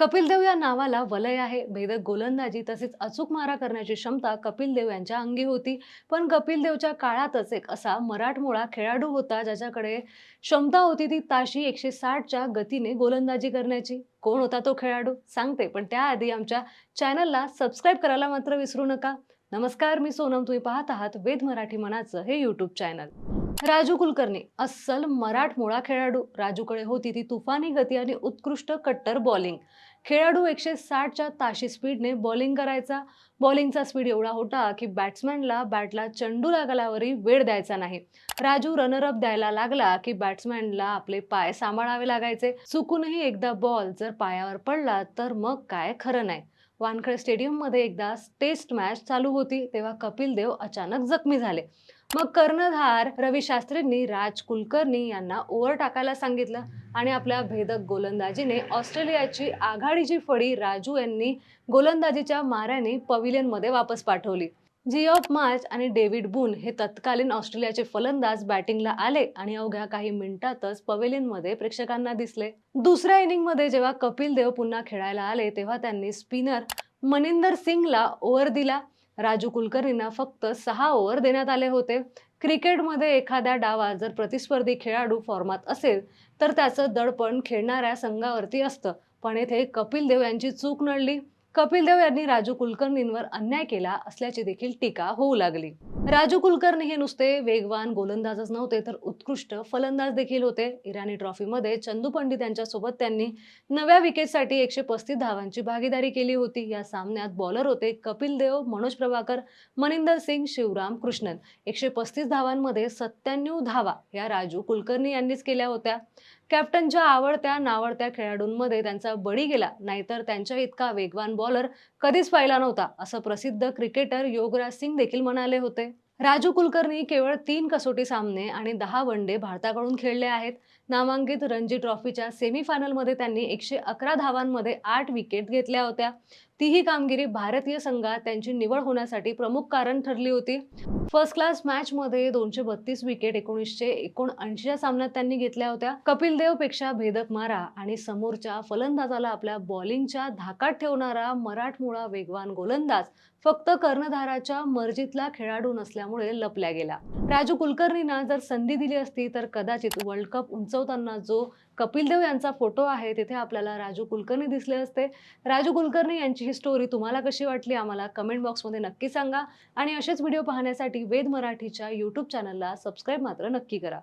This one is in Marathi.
कपिल देव या नावाला वलय आहे. भेदक गोलंदाजी तसेच अचूक मारा करण्याची क्षमता कपिल देव यांच्या अंगी होती. पण कपिल देवच्या काळातच एक असा मराठमोळा खेळाडू होता ज्याच्याकडे क्षमता होती ती ताशी एकशे साठच्या गतीने गोलंदाजी करण्याची. कोण होता तो खेळाडू? सांगते पण त्याआधी आमच्या चॅनलला सबस्क्राईब करायला मात्र विसरू नका. नमस्कार मी सोनम. तुम्ही पाहत आहात वेद मराठी मनाचं हे यूट्यूब चॅनल. राजू कुलकर्णी अस्सल मराठमोळा खेळाडू. राजूकडे होती ती तुफानी गती आणि उत्कृष्ट कट्टर बॉलिंग. खेळाडू एकशे साठच्या ताशी स्पीडने बॉलिंग करायचा. बॉलिंगचा स्पीड एवढा होता की बॅट्समॅनला बॅटला चंडू लागल्यावरही वेळ द्यायचा नाही. राजू रनरअप द्यायला लागला की बॅट्समॅनला आपले पाय सांभाळावे लागायचे. चुकूनही एकदा बॉल जर पायावर पडला तर मग काय खरं नाही. वानखेडे स्टेडियममध्ये एकदा टेस्ट मॅच चालू होती तेव्हा कपिल देव अचानक जखमी झाले. मग कर्णधार रवी शास्त्रींनी राज कुलकर्णी यांना ओव्हर टाकायला सांगितलं आणि आपल्या भेदक गोलंदाजीने ऑस्ट्रेलियाची आघाडीची फळी राजू यांनी गोलंदाजीच्या माऱ्याने पविलियनमध्ये वापस पाठवली. जिओफ मार्च आणि डेव्हिड बून हे तत्कालीन ऑस्ट्रेलियाचे फलंदाज बॅटिंगला आले आणि अवघ्या काही मिनिटातच पवेलियनमध्ये प्रेक्षकांना दिसले. दुसऱ्या इनिंगमध्ये जेव्हा कपिल देव पुन्हा खेळायला आले तेव्हा त्यांनी स्पिनर मनिंदर सिंगला ओव्हर दिला. राजू कुलकर्णींना फक्त सहा ओव्हर देण्यात आले होते. क्रिकेटमध्ये एखाद्या डावात जर प्रतिस्पर्धी खेळाडू फॉर्मात असेल तर त्याचं दडपण खेळणाऱ्या संघावरती असतं. पण येथे कपिल देव यांची चूक नडली. कपिल देव यांनी राजू कुलकर्णींवर अन्याय केला असल्याची देखील टीका होऊ लागली. राजू कुलकर्णी हे नुसते वेगवान गोलंदाजच नव्हते तर उत्कृष्ट फलंदाज देखील होते. इराणी ट्रॉफीमध्ये चंदू पंडित यांच्यासोबत त्यांनी नव्या विकेटसाठी एकशे पस्तीस धावांची भागीदारी केली होती. या सामन्यात बॉलर होते कपिल देव मनोज प्रभाकर मनिंदर सिंग शिवराम कृष्णन. एकशे पस्तीस धावांमध्ये सत्त्याण्णव धावा या राजू कुलकर्णी यांनीच केल्या होत्या. कॅप्टनच्या आवडत्या नावडत्या खेळाडूंमध्ये त्यांचा बळी गेला नाहीतर त्यांच्या इतका वेगवान बॉलर कधीच पाहिला नव्हता असं प्रसिद्ध क्रिकेटर योगराज सिंग देखील म्हणाले होते. राजू कुलकर्णी केवळ तीन कसोटी सामने आणि दहा वनडे भारताकडून खेळले आहेत. नामांकित रणजी ट्रॉफीच्या सेमीफायनलमध्ये त्यांनी एकशे अकरा धावांमध्ये आठ विकेट घेतल्या होत्या. तीही कामगिरी भारतीय संघात त्यांची निवड होण्यासाठी प्रमुख कारण ठरली होती. फर्स्ट क्लास मॅच मध्ये दोनशे बत्तीस विकेट एकोणीसशे एकोणऐंशीच्या सामन्यात त्यांनी घेतल्या होत्या. कपिल देवपेक्षा भेदक मारा आणि समोरच्या फलंदाजाला आपल्या बॉलिंगच्या धाकात ठेवणारा मराठमोळा वेगवान गोलंदाज फक्त कर्णधाराच्या मर्जीतला खेळाडू नसल्यामुळे लपल्या गेला. राजू कुलकर्णींना जर संधी दिली असती तर कदाचित वर्ल्ड कप उंचवताना जो कपिल देव यांचा फोटो आहे तिथे आपल्याला राजू कुलकर्णी दिसले असते. राजू कुलकर्णी यांची ही स्टोरी तुम्हाला कशी वाटली आम्हाला कमेंट बॉक्समध्ये नक्की सांगा. आणि असेच व्हिडिओ पाहण्यासाठी वेद मराठीच्या यूट्यूब चॅनलला सबस्क्राईब मात्र नक्की करा.